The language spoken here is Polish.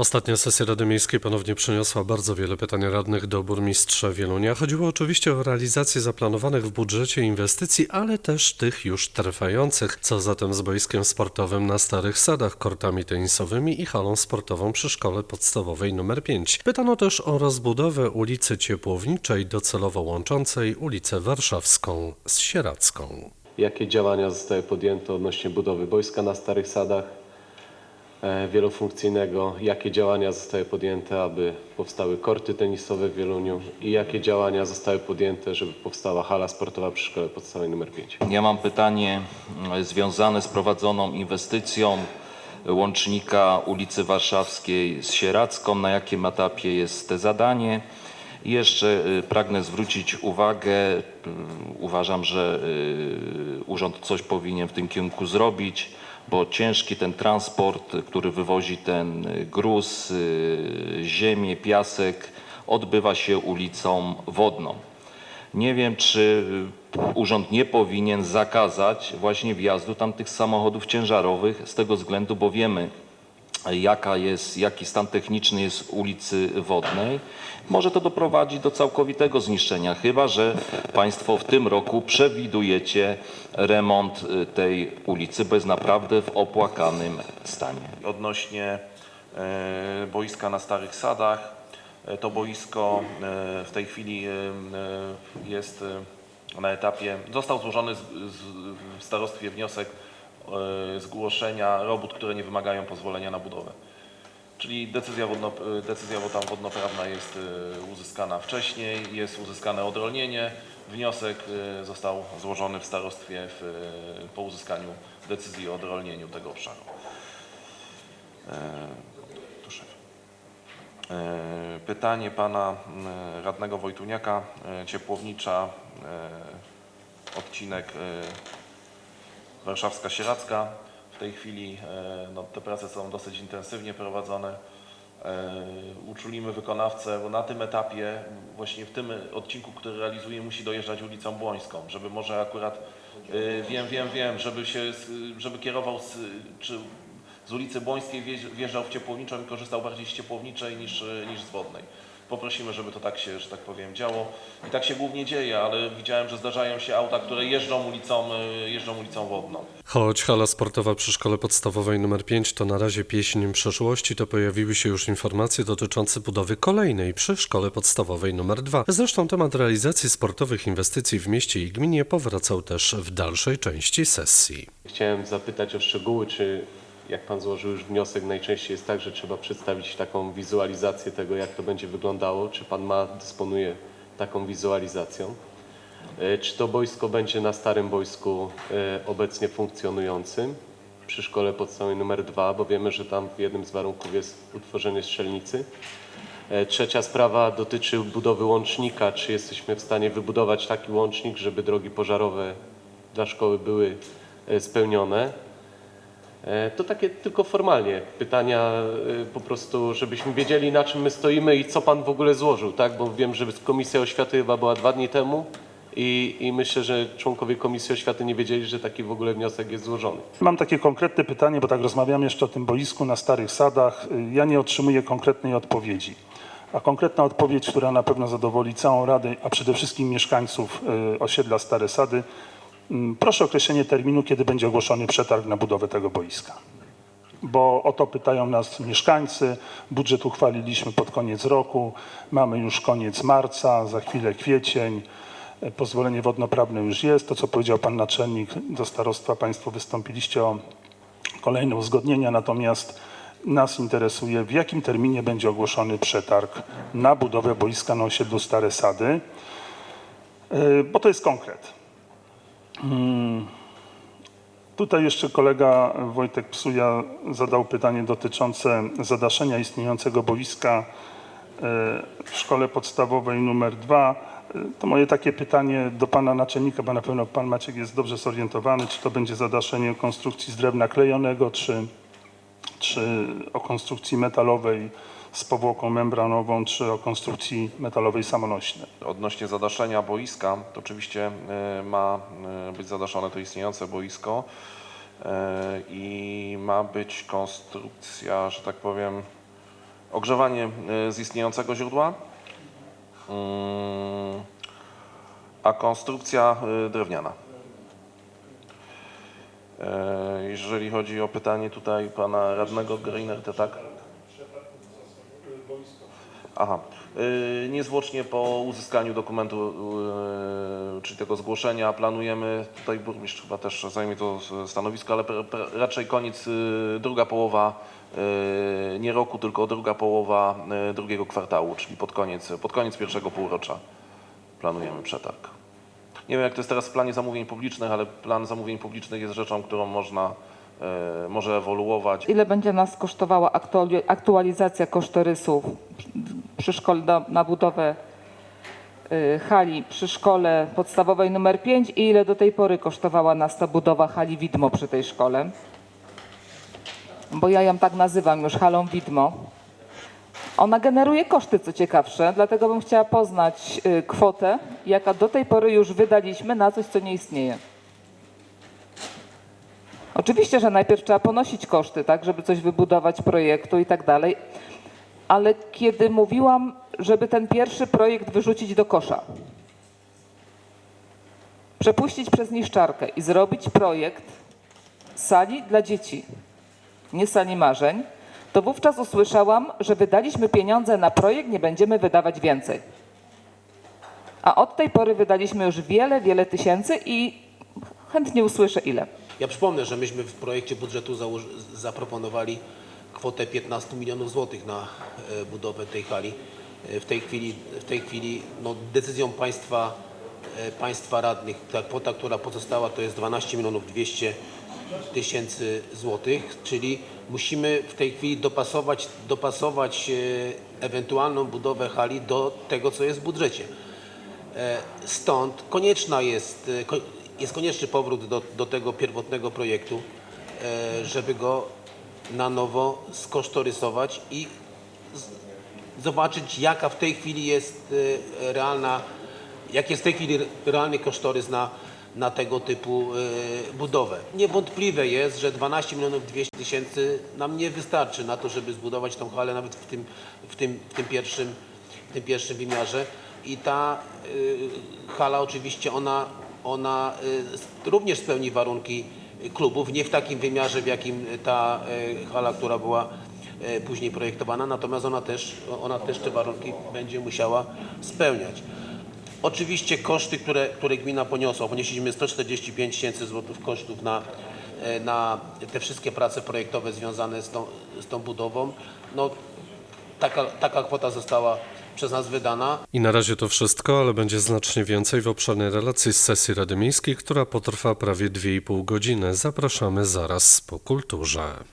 Ostatnia sesja Rady Miejskiej ponownie przyniosła bardzo wiele pytań radnych do burmistrza Wielunia. Chodziło oczywiście o realizację zaplanowanych w budżecie inwestycji, ale też tych już trwających. Co zatem z boiskiem sportowym na Starych Sadach, kortami tenisowymi i halą sportową przy szkole podstawowej nr 5. Pytano też o rozbudowę ulicy Ciepłowniczej, docelowo łączącej ulicę Warszawską z Sieradzką. Jakie działania zostały podjęte odnośnie budowy boiska na Starych Sadach wielofunkcyjnego? Jakie działania zostały podjęte, aby powstały korty tenisowe w Wieluniu? I jakie działania zostały podjęte, żeby powstała hala sportowa przy szkole podstawowej nr 5? Ja mam pytanie mm, związane z prowadzoną inwestycją łącznika ulicy Warszawskiej z Sieradzką. Na jakim etapie jest te zadanie? I jeszcze y, pragnę zwrócić uwagę, uważam, że urząd coś powinien w tym kierunku zrobić, bo ciężki ten transport, który wywozi ten gruz, y, ziemię, piasek, odbywa się ulicą wodną. Nie wiem, czy urząd nie powinien zakazać właśnie wjazdu tam tych samochodów ciężarowych z tego względu, bo wiemy, jaka jest, jaki stan techniczny jest ulicy Wodnej. Może to doprowadzić do całkowitego zniszczenia, chyba że Państwo w tym roku przewidujecie remont y, tej ulicy, bo jest naprawdę w opłakanym stanie. odnośnie e, boiska na Starych Sadach. E, To boisko e, w tej chwili jest na etapie, został złożony w starostwie wniosek zgłoszenia robót, które nie wymagają pozwolenia na budowę. Czyli decyzja, wodno, e, decyzja tam wodnoprawna jest e, uzyskana wcześniej, jest uzyskane odrolnienie. Wniosek e, został złożony w starostwie w, e, po uzyskaniu decyzji o odrolnieniu tego obszaru. E, Pytanie pana m, radnego Wojtuniaka, e, Ciepłownicza, e, odcinek e, Warszawska-Sieradzka. W tej chwili e, no, te prace są dosyć intensywnie prowadzone. E, Uczulimy wykonawcę, bo na tym etapie, właśnie w tym odcinku, który realizuje, musi dojeżdżać ulicą Błońską, żeby może akurat, e, wiem, wiem, wiem, żeby się, żeby kierował z, czy z ulicy Błońskiej wjeżdżał w Ciepłowniczą i korzystał bardziej z Ciepłowniczej niż, niż z Wodnej. Poprosimy, żeby to tak się, że tak powiem, działo. I tak się głównie dzieje, ale widziałem, że zdarzają się auta, które jeżdżą ulicą, e, jeżdżą ulicą Wodną. Choć hala sportowa przy szkole podstawowej nr 5 to na razie pieśń przeszłości, to pojawiły się już informacje dotyczące budowy kolejnej przy szkole podstawowej nr 2. Zresztą temat realizacji sportowych inwestycji w mieście i gminie powracał też w dalszej części sesji. Chciałem zapytać o szczegóły, czy jak Pan złożył już wniosek, najczęściej jest tak, że trzeba przedstawić taką wizualizację tego, jak to będzie wyglądało. Czy Pan ma, dysponuje taką wizualizacją? E, Czy to boisko będzie na starym boisku e, obecnie funkcjonującym przy szkole podstawowej numer 2, bo wiemy, że tam w jednym z warunków jest utworzenie strzelnicy. E, Trzecia sprawa dotyczy budowy łącznika. Czy jesteśmy w stanie wybudować taki łącznik, żeby drogi pożarowe dla szkoły były spełnione? E, To takie tylko formalnie pytania, e, po prostu, żebyśmy wiedzieli na czym my stoimy i co Pan w ogóle złożył, tak? Bo wiem, że Komisja Oświaty chyba była dwa dni temu i, i myślę, że członkowie Komisji Oświaty nie wiedzieli, że taki w ogóle wniosek jest złożony. Mam takie konkretne pytanie, bo tak rozmawiam jeszcze o tym boisku na Starych Sadach. Y, Ja nie otrzymuję konkretnej odpowiedzi. A konkretna odpowiedź, która na pewno zadowoli całą Radę, a przede wszystkim mieszkańców y, osiedla Stare Sady, proszę o określenie terminu, kiedy będzie ogłoszony przetarg na budowę tego boiska. Bo o to pytają nas mieszkańcy. Budżet uchwaliliśmy pod koniec roku. Mamy już koniec marca, za chwilę kwiecień. E, Pozwolenie wodnoprawne już jest. To, co powiedział pan naczelnik, do starostwa państwo wystąpiliście o kolejne uzgodnienia, natomiast nas interesuje, w jakim terminie będzie ogłoszony przetarg na budowę boiska na osiedlu Stare Sady, E, bo to jest konkret. Mm. Tutaj jeszcze kolega Wojtek Psuja zadał pytanie dotyczące zadaszenia istniejącego boiska e, w szkole podstawowej numer 2. To moje takie pytanie do pana naczelnika, bo na pewno pan Maciek jest dobrze zorientowany, czy to będzie zadaszenie konstrukcji z drewna klejonego, czy, czy o konstrukcji metalowej z powłoką membranową, czy o konstrukcji metalowej samonośnej. Odnośnie zadaszenia boiska, to oczywiście e, ma e, być zadaszone to istniejące boisko e, i ma być konstrukcja, że tak powiem, ogrzewanie z istniejącego źródła, Mm, a konstrukcja drewniana. Jeżeli chodzi o pytanie tutaj pana radnego Greiner, to tak? Aha. Y, Niezwłocznie po uzyskaniu dokumentu, y, czyli tego zgłoszenia, planujemy, tutaj burmistrz chyba też zajmie to stanowisko, ale raczej koniec, y, druga połowa, nie roku, tylko druga połowa drugiego kwartału, czyli pod koniec, pod koniec pierwszego półrocza planujemy przetarg. Nie wiem, jak to jest teraz w planie zamówień publicznych, ale plan zamówień publicznych jest rzeczą, którą można, może ewoluować. Ile będzie nas kosztowała aktuali- aktualizacja kosztorysów przy szkole na, na budowę y, hali przy szkole podstawowej numer 5 i ile do tej pory kosztowała nas ta budowa hali Widmo przy tej szkole? Bo ja ją tak nazywam już halą Widmo. Ona generuje koszty, co ciekawsze, dlatego bym chciała poznać y, kwotę, jaka do tej pory już wydaliśmy na coś, co nie istnieje. Oczywiście, że najpierw trzeba ponosić koszty, tak, żeby coś wybudować projektu i tak dalej, ale kiedy mówiłam, żeby ten pierwszy projekt wyrzucić do kosza, przepuścić przez niszczarkę i zrobić projekt sali dla dzieci, nie sali marzeń, to wówczas usłyszałam, że wydaliśmy pieniądze na projekt, nie będziemy wydawać więcej. A od tej pory wydaliśmy już wiele, wiele tysięcy i chętnie usłyszę ile. Ja przypomnę, że myśmy w projekcie budżetu zaproponowali kwotę 15 milionów złotych na e, budowę tej hali. E, W tej chwili, w tej chwili no, decyzją państwa, e, państwa radnych ta kwota, która pozostała to jest 12 milionów 200 tysięcy złotych, czyli musimy w tej chwili dopasować, dopasować ewentualną budowę hali do tego, co jest w budżecie. Stąd konieczna jest, jest konieczny powrót do, do tego pierwotnego projektu, żeby go na nowo skosztorysować i zobaczyć, jaka w tej chwili jest e, realna, jak jest w tej chwili re- realny kosztorys na, na tego typu e, budowę. Niewątpliwe jest, że 12 milionów 200 tysięcy nam nie wystarczy na to, żeby zbudować tą halę nawet w tym, w tym, w tym, pierwszym, w tym pierwszym wymiarze. I ta y, hala oczywiście ona, ona y, również spełni warunki klubów, nie w takim wymiarze, w jakim ta y, hala, która była y, później projektowana, natomiast ona też, ona też te warunki będzie musiała spełniać. Oczywiście koszty, które, które gmina poniosła, ponieśliśmy 145 tysięcy złotych kosztów na, e, na te wszystkie prace projektowe związane z tą, z tą budową. No, taka, taka kwota została przez nas wydana. I na razie to wszystko, ale będzie znacznie więcej w obszarnej relacji z sesji Rady Miejskiej, która potrwa prawie 2,5 godziny. Zapraszamy zaraz po kulturze.